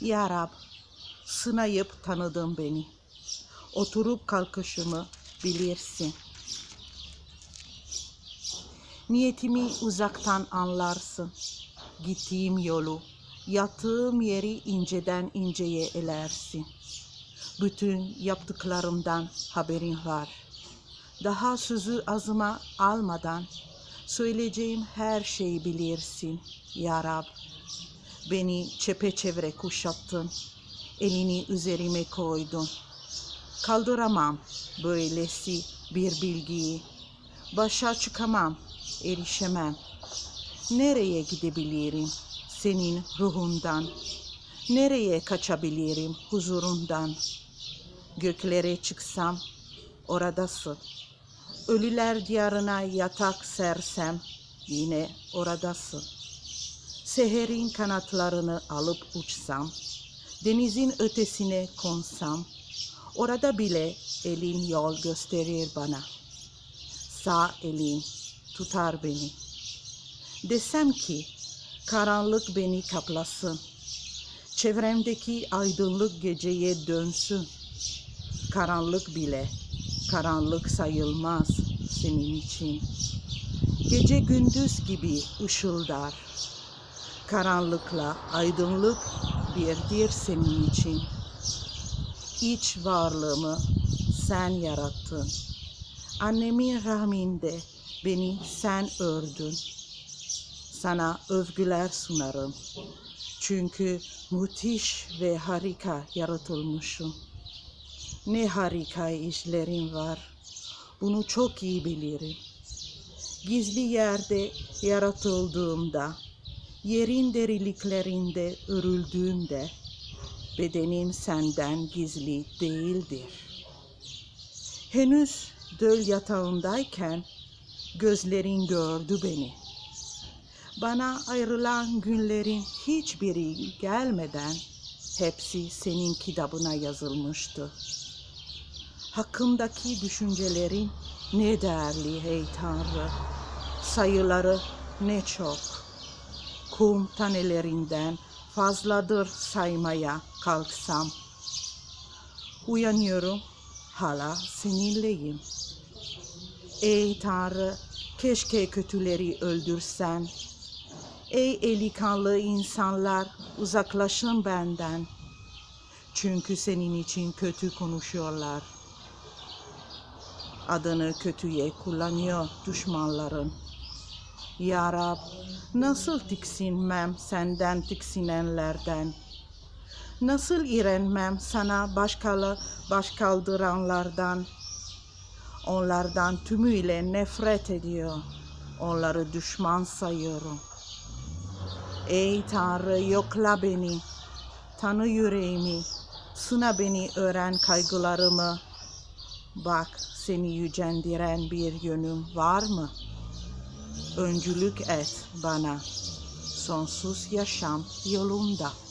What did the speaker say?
Ya Rab, sınayıp tanıdın beni. Oturup kalkışımı bilirsin. Niyetimi uzaktan anlarsın. Gittiğim yolu, yattığım yeri inceden inceye elersin. Bütün yaptıklarımdan haberin var. Daha sözü azıma almadan söyleyeceğim her şeyi bilirsin ya Rab. Beni çepeçevre kuşattın, elini üzerime koydun. Kaldıramam böylesi bir bilgiyi. Başa çıkamam, erişemem. Nereye gidebilirim senin ruhundan? Nereye kaçabilirim huzurundan? Göklere çıksam oradasın. Ölüler diyarına yatak sersem yine oradasın. Seherin kanatlarını alıp uçsam, denizin ötesine konsam, orada bile elin yol gösterir bana. Sağ elin tutar beni. Desem ki karanlık beni kaplasın, çevremdeki aydınlık geceye dönsün. Karanlık bile karanlık sayılmaz senin için. Gece gündüz gibi ışıldar. Karanlıkla aydınlık birdir senin için. İç varlığımı sen yarattın. Annemin rahminde beni sen ördün. Sana övgüler sunarım. Çünkü müthiş ve harika yaratılmışım. Ne harika işlerin var. Bunu çok iyi bilirim. Gizli yerde yaratıldığımda, yerin derinliklerinde örüldüğümde, bedenim senden gizli değildir. Henüz döl yatağındayken gözlerin gördü beni. Bana ayrılan günlerin hiçbiri gelmeden hepsi senin kitabına yazılmıştı. Hakkımdaki düşüncelerin ne değerli ey Tanrı. Sayıları ne çok. Kum tanelerinden fazladır saymaya kalksam. Uyanıyorum, hala seninleyim. Ey Tanrı, keşke kötüleri öldürsen. Ey eli kanlı insanlar, uzaklaşın benden. Çünkü senin için kötü konuşuyorlar. Adını kötüye kullanıyor düşmanların. Ya Rab, nasıl tiksinmem senden tiksinenlerden? Nasıl irenmem sana başkalı baş kaldıranlardan? Onlardan tümüyle nefret ediyor. Onları düşman sayıyorum. Ey Tanrı yokla beni. Tanı yüreğimi. Sına beni öğren kaygılarımı. Bak seni yücendiren bir yönüm var mı? Öncülük et bana. Sonsuz yaşam yolunda.